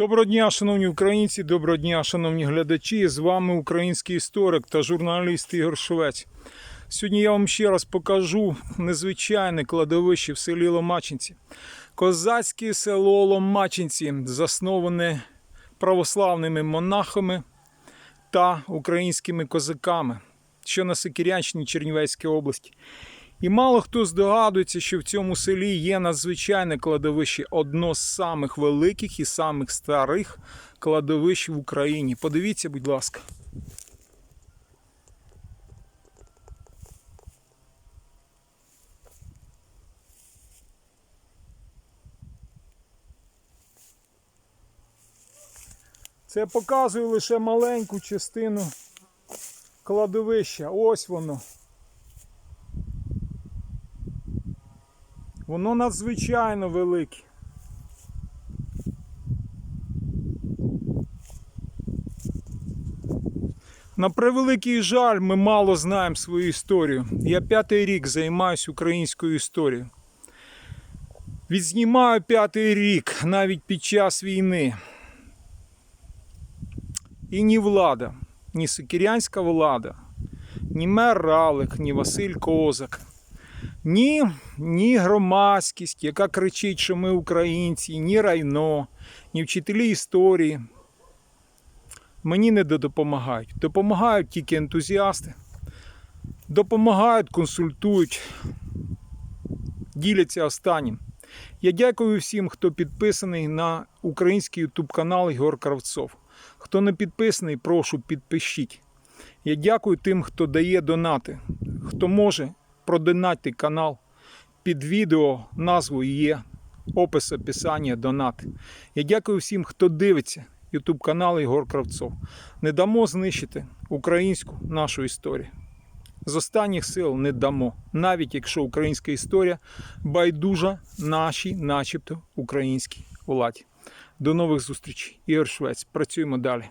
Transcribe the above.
Доброго дня, шановні українці, доброго дня, шановні глядачі. З вами український історик та журналіст Ігор Швець. Сьогодні я вам ще раз покажу незвичайне кладовище в селі Ломачинці. Козацьке село Ломачинці, засноване православними монахами та українськими козаками, що на Сикірянщині Чернівецької області. І мало хто здогадується, що в цьому селі є надзвичайне кладовище, одно з самих великих і самих старих кладовищ в Україні. Подивіться, будь ласка. Це показує лише маленьку частину кладовища. Ось воно. Воно надзвичайно велике. На превеликий жаль, ми мало знаємо свою історію. Я п'ятий рік займаюся українською історією. Відзнімаю п'ятий рік навіть під час війни. І ні влада, ні сикірянська влада, ні мер Ралик, ні Василь Козак, ні, ні громадськість, яка кричить, що ми українці, ні райно, ні вчителі історії. Мені не допомагають. Допомагають тільки ентузіасти. Допомагають, консультують, діляться останнім. Я дякую всім, хто підписаний на український ютуб канал Ігор Кравцов. Хто не підписаний, прошу підпишіть. Я дякую тим, хто дає донати. Хто може, продонатьте канал. Під відео назвою є опис описання донати. Я дякую всім, хто дивиться ютуб канал Ігор Кравцов. Не дамо знищити українську нашу історію. З останніх сил не дамо, навіть якщо українська історія байдужа нашій, начебто, українській владі. До нових зустрічей. Ігор Швець. Працюємо далі.